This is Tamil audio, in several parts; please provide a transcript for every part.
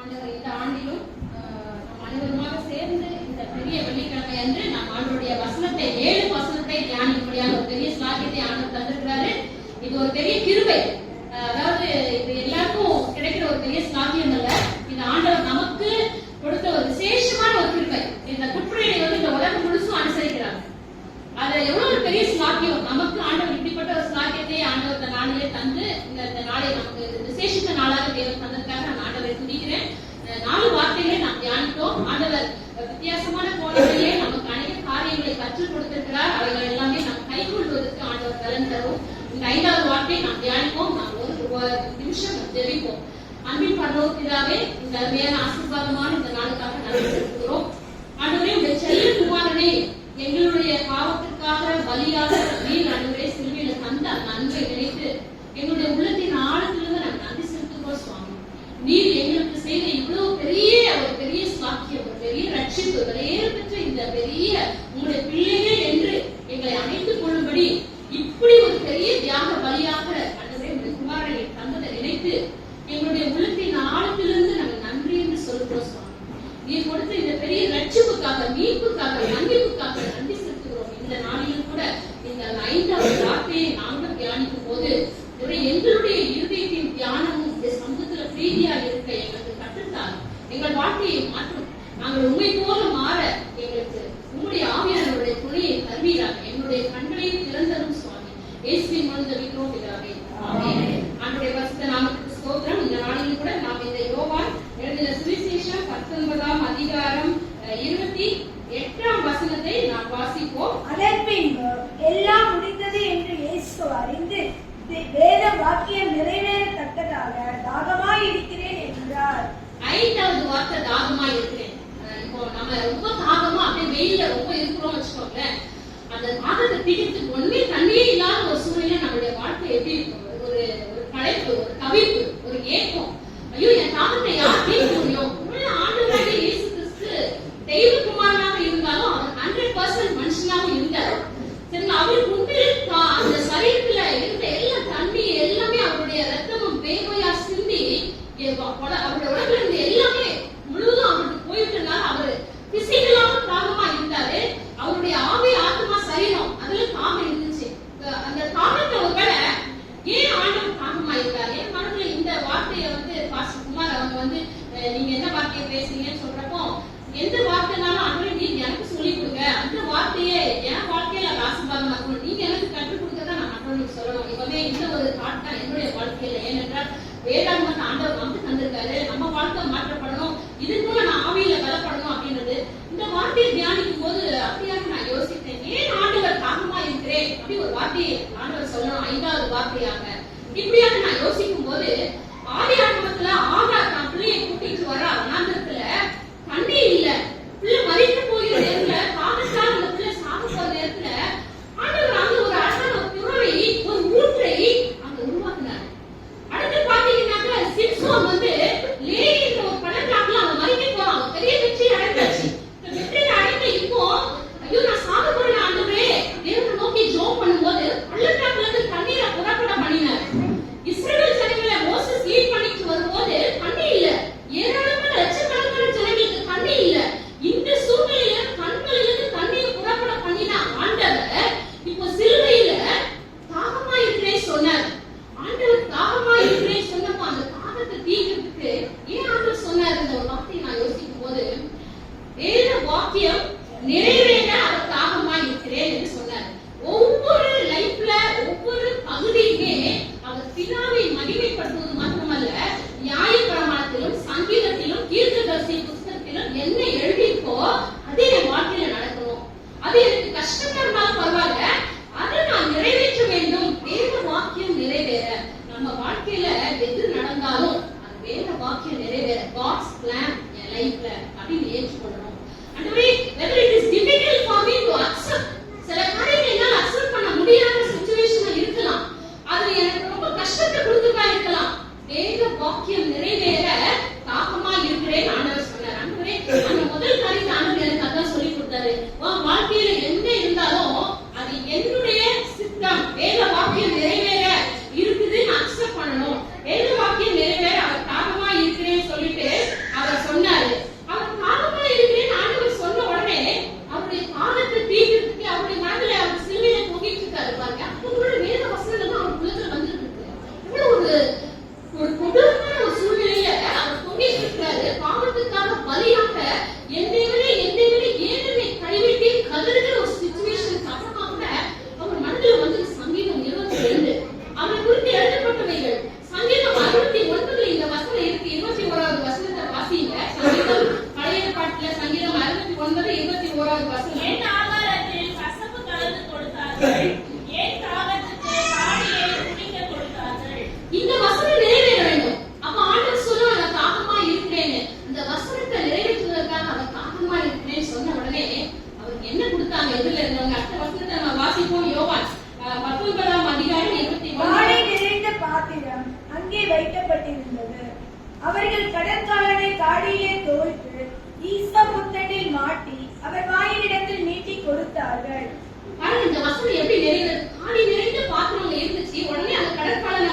ஆண்டவர் இந்த ஆண்டிலும் நம் அனைவருமாக சேர்ந்து இந்த பெரிய வெள்ளிக்கிழமை அன்று நாம் ஆண்டோடைய வசனத்தை ஏழு வசனத்தை தியானிக்கும்படியான ஒரு பெரிய ஸ்லாகியத்தை ஆண்டவர் தந்திருக்கிறாரு. இது ஒரு பெரிய கிருபை. அதாவது இது எல்லாருக்கும் கிடைக்கிற ஒரு பெரிய ஸ்லாகியம் அல்ல. இந்த ஆண்டவர் நமக்கு கொடுத்த ஒரு விசேஷமான ஒரு கிருபை. இந்த குற்றநிலை வந்து இந்த உலகம் முழுசும் அனுசரிக்கிறாங்க. அது எவ்வளவு ஒரு பெரிய சாக்கியம் நமக்கு இந்த ஐந்தாவது வார்த்தை நாம் தியானிப்போம் நாம் ஒரு நிமிஷம் தெரிவிப்போம். அன்பின் பரலோகிதாவே இந்த அருமையான ஆசீர்வாதமான இந்த நாளுக்காக நன்றி செலுத்துகிறோம். ஆண்டவரே உடைய செல்ல குமாரனே எங்களுடைய பாவத்திற்காக பலியாக நீர் ஆண்டவரே சிலுவையில தந்த அந்த அன்பை நினைத்து எங்களுடைய உள்ளத்தின் ஆழத்திலிருந்து நாங்கள் நன்றி செலுத்துகிறோம் சுவாமி. நீர் எங்களுக்கு செய்த இவ்வளவு பெரிய ஒரு ஐந்தாவது வார்த்தை தாகமா இருக்கிறேன். இப்போ நம்ம ரொம்ப தாகமா அப்படியே வெயில ரொம்ப இருக்கிறோம் வச்சுக்கோங்களேன். அந்த தாகத்தை திகித்து ஒண்ணுமே தண்ணியே இல்லாத ஒரு சூழ்நிலை நம்மளுடைய வாழ்க்கை எப்படி இருக்கும்? ஒரு ஒரு படைப்பு ஒரு கவிப்பு ஒரு ஏக்கம். ஐயோ என் தாகத்தை யார் தீர்க்கும் செய்யப்பட்டிருந்தது அவர்கள் கடற்காலனை காடியிலே தோய்த்து ஈஸ்வ புத்தனில் மாட்டி அவர் வாயிலிடத்தில் நீட்டி கொடுத்தார்கள். அந்த வசதி எப்படி நிறைந்தது? காடி நிறைந்த பாத்திரம் இருந்துச்சு. உடனே அந்த கடற்காலனை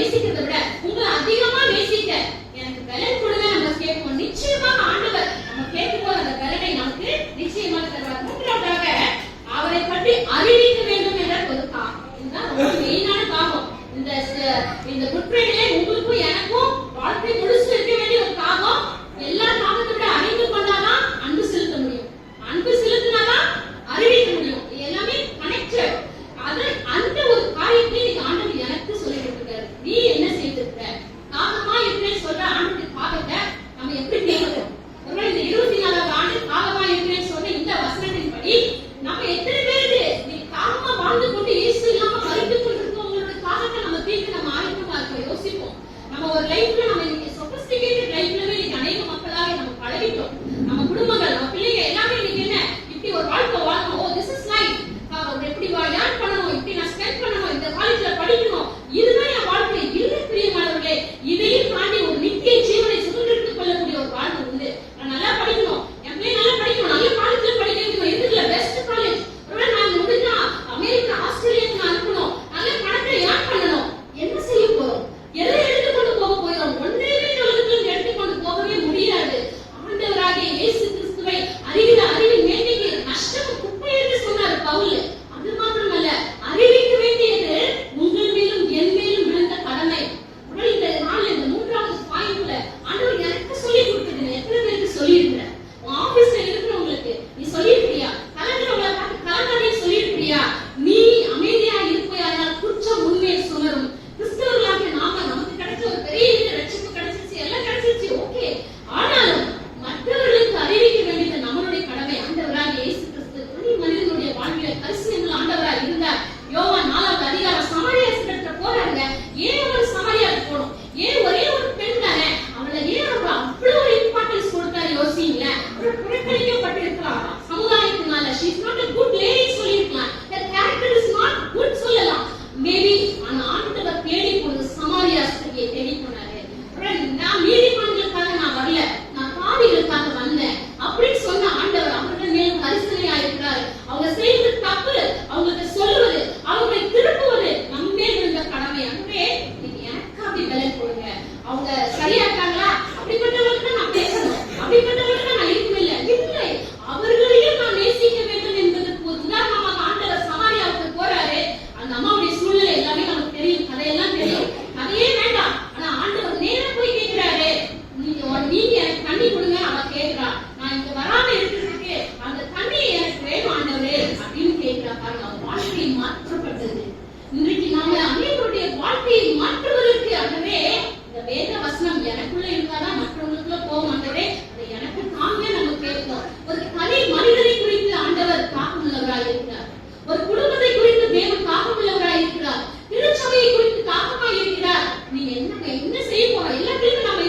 viste que நம்ம எத்தனை பேரு காலமா வாழ்ந்து கொண்டு இயேசு இல்லாம மறைத்து கொண்டிருக்கவங்களோட காலத்தை நம்ம தீர்க்க நம்ம ஆயத்தமா யோசிப்போம். நம்ம ஒரு லைஃப் ಏನು ಇಲ್ಲ ತಿಳಿದು ನಮ್ಮ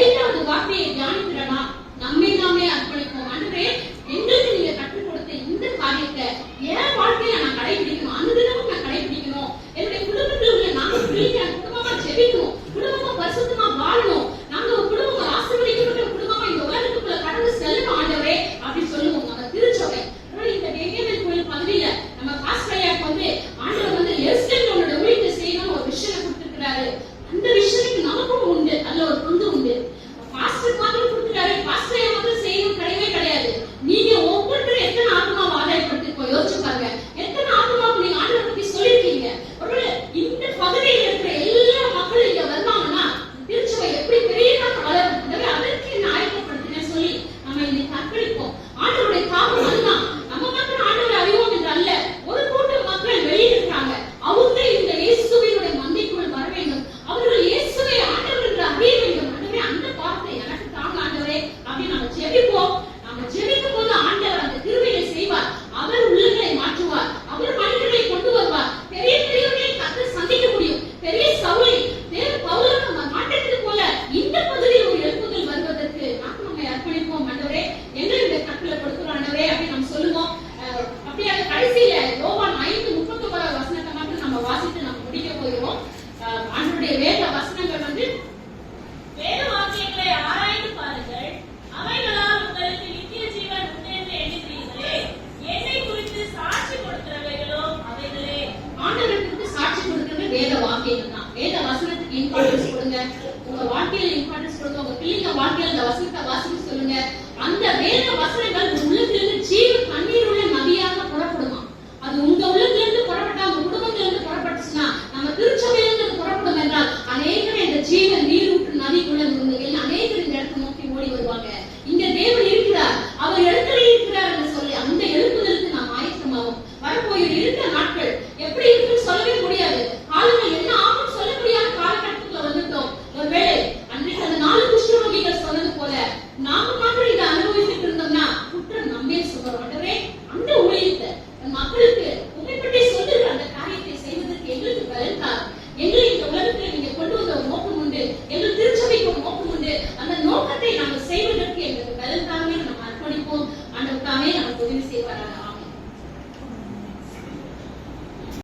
ஐந்தாவது வார்த்தையை தியானிக்கிறனா நம்மை நாமே அர்ப்பணிப்போம். அன்றே எங்களுக்கு நீங்க கற்றுக் கொடுத்த இந்த காரியத்தை என் வாழ்க்கையில நான் கடைபிடிக்கணும். அனுதினமும் நான் கடைபிடிக்கணும். என்னுடைய குடும்பத்தில் உள்ள நான் குடும்பமா செவிக்கணும்